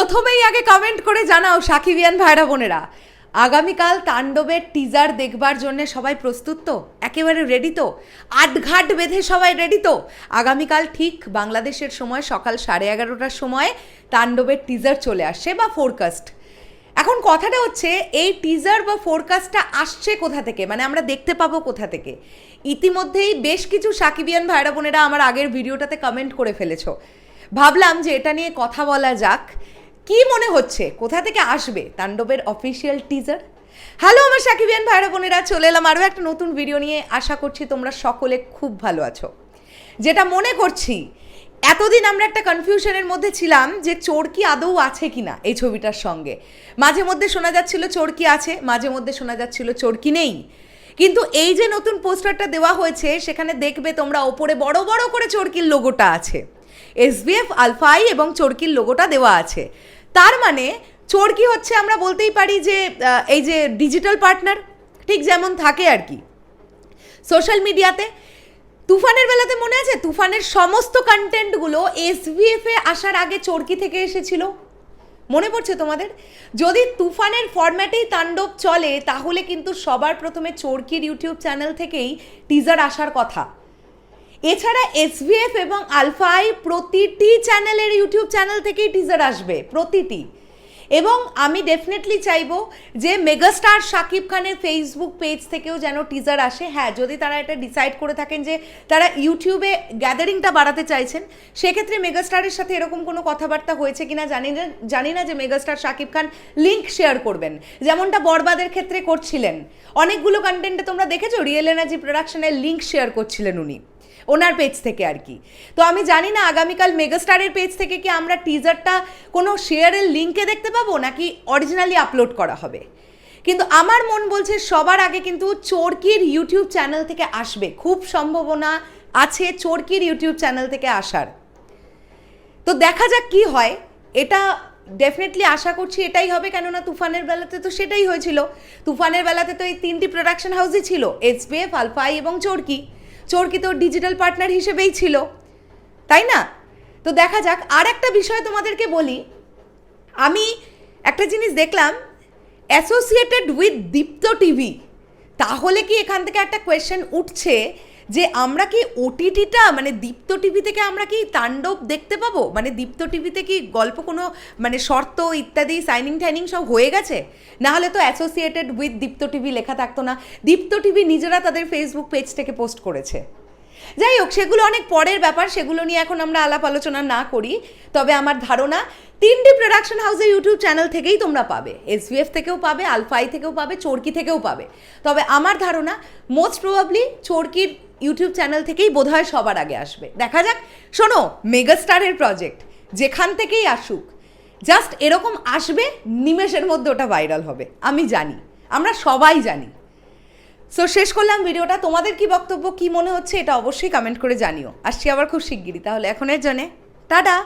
প্রথমেই আগে কমেন্ট করে জানাও সাকিবিয়ান ভাইরা বোনেরা। আগামীকাল তাণ্ডবের টিজার দেখবার জন্য সবাই প্রস্তুত তো? একেবারে রেডি তো? আটঘাট বেঁধে সবাই রেডি তো? আগামীকাল ঠিক বাংলাদেশের সময়, সকাল সাড়ে এগারোটার সময় তাণ্ডবের টিজার চলে আসছে বা ফোরকাস্ট এখন কথাটা হচ্ছে, এই টিজার বা ফোরকাস্টটা আসছে কোথা থেকে? মানে আমরা দেখতে পাবো কোথা থেকে? ইতিমধ্যেই বেশ কিছু সাকিবিয়ান ভাইরা বোনেরা আমার আগের ভিডিওটাতে কমেন্ট করে ফেলেছো। ভাবলাম যে এটা নিয়ে কথা বলা যাক। কি মনে হচ্ছে? কোথা থেকে আসবে তাণ্ডবের অফিসিয়াল টিজার হ্যালো আমার সাকিবিয়ান ভাইরা বোনেরা, চলে এলাম আরও একটা নতুন ভিডিও নিয়ে। আশা করছি তোমরা সকলে খুব ভালো আছো। যেটা মনে করছি, এতদিন আমরা একটা কনফিউশনের মধ্যে ছিলাম যে চোরকি আদৌ আছে কিনা এই ছবিটার সঙ্গে। মাঝে মধ্যে শোনা যাচ্ছিল চোরকি আছে, মাঝে মধ্যে শোনা যাচ্ছিল চোরকি নেই। কিন্তু এই যে নতুন পোস্টারটা দেওয়া হয়েছে, সেখানে দেখবে তোমরা ওপরে বড় বড় করে চোরকির লোগোটা আছে। এসবিএফ আলফাই এবং চোরকির লোগোটা দেওয়া আছে। তার মানে চোরকি হচ্ছে আমরা বলতেই পারি যে এই যে ডিজিটাল পার্টনার ঠিক যেমন থাকে আর কি। সোশ্যাল মিডিয়াতে তুফানের বেলাতে মনে আছে? তুফানের সমস্ত কন্টেন্টগুলো এসভিএফ আসার আগে চরকি থেকে এসেছিল। মনে পড়ছে তোমাদের? যদি তুফানের ফরম্যাটেই তাণ্ডব চলে, তাহলে কিন্তু সবার প্রথমে চরকির ইউটিউব চ্যানেল থেকেই টিজার আসার কথা। এছাড়া এসভিএফ এবং আলফাই প্রতিটি চ্যানেলের ইউটিউব চ্যানেল থেকেই টিজার আসবে, প্রতিটি। এবং আমি ডেফিনেটলি চাইব যে মেগাস্টার শাকিব খানের ফেসবুক পেজ থেকেও যেন টিজার আসে। হ্যাঁ যদি তারা এটা ডিসাইড করে থাকেন যে তারা ইউটিউবে গ্যাদারিংটা বাড়াতে চাইছেন, সেক্ষেত্রে মেগাস্টারের সাথে এরকম কোনো কথাবার্তা হয়েছে কিনা জানি না জানি না যে megastar Shakib Khan link share করবেন। যেমনটা বরবাদের ক্ষেত্রে করছিলেন। অনেকগুলো কন্টেন্টে তোমরা দেখেছ? রিয়েল এনার্জি প্রোডাকশনের লিঙ্ক শেয়ার করছিলেন উনি। ওনার পেজ থেকে আর কি। তো আমি জানি না আগামীকাল মেগাস্টারের পেজ থেকে কি আমরা টিজারটা কোনো শেয়ারের লিঙ্কে দেখতে পাবো, নাকি অরিজিনালি আপলোড করা হবে? কিন্তু আমার মন বলছে সবার আগে কিন্তু চোরকির ইউটিউব চ্যানেল থেকে আসবে। খুব সম্ভাবনা আছে চোরকির ইউটিউব চ্যানেল থেকে আসার। তো দেখা যাক কি হয়। এটা ডেফিনেটলি আশা করছি এটাই হবে, কেননা তুফানের বেলাতে তো সেটাই হয়েছিল। তুফানের বেলাতে তো এই তিনটি প্রোডাকশন হাউসই ছিল এসবিএফ আলফাই এবং চোরকি। চোরকি তোর ডিজিটাল পার্টনার হিসেবেই ছিল। তাই না? তো দেখা যাক আর একটা বিষয় তোমাদেরকে বলি। আমি একটা জিনিস দেখলাম অ্যাসোসিয়েটেড উইথ দীপ্ত টিভি। তাহলে কি এখান থেকে একটা কোয়েশ্চেন উঠছে যে আমরা কি ওটিটিটা মানে দীপ্ত টিভি থেকে আমরা কি তাণ্ডব দেখতে পাবো? মানে দীপ্ত টিভিতে কি গল্প কোনো মানে শর্ত ইত্যাদি সাইনিং টাইনিং সব হয়ে গেছে? না হলে তো অ্যাসোসিয়েটেড উইথ দীপ্ত টিভি লেখা থাকতো না। দীপ্ত টিভি নিজেরা তাদের ফেসবুক পেজ থেকে পোস্ট করেছে। যাই হোক, সেগুলো অনেক পরের ব্যাপার, সেগুলো নিয়ে এখন আমরা আলাপ আলোচনা না করি। তবে আমার ধারণা, তিনটি প্রোডাকশন হাউসের ইউটিউব চ্যানেল থেকেই তোমরা পাবে। এসভিএফ থেকেও পাবে আলফাই থেকেও পাবে চরকি থেকেও পাবে। তবে আমার ধারণা মোস্ট প্রবাবলি চরকির ইউটিউব চ্যানেল থেকেই বোধহয় সবার আগে আসবে। দেখা যাক, শোনো মেগাস্টারের প্রজেক্ট যেখান থেকেই আসুক জাস্ট এরকম আসবে, নিমেষের মধ্যে ওটা ভাইরাল হবে। আমি জানি, আমরা সবাই জানি। সো শেষ করলাম ভিডিওটা। তোমাদের কি বক্তব্য, কি মনে হচ্ছে, এটা অবশ্যই কমেন্ট করে জানিও। আসছি আবার খুব শিগগিরই, তাহলে এখনের জন্যে। টাটা!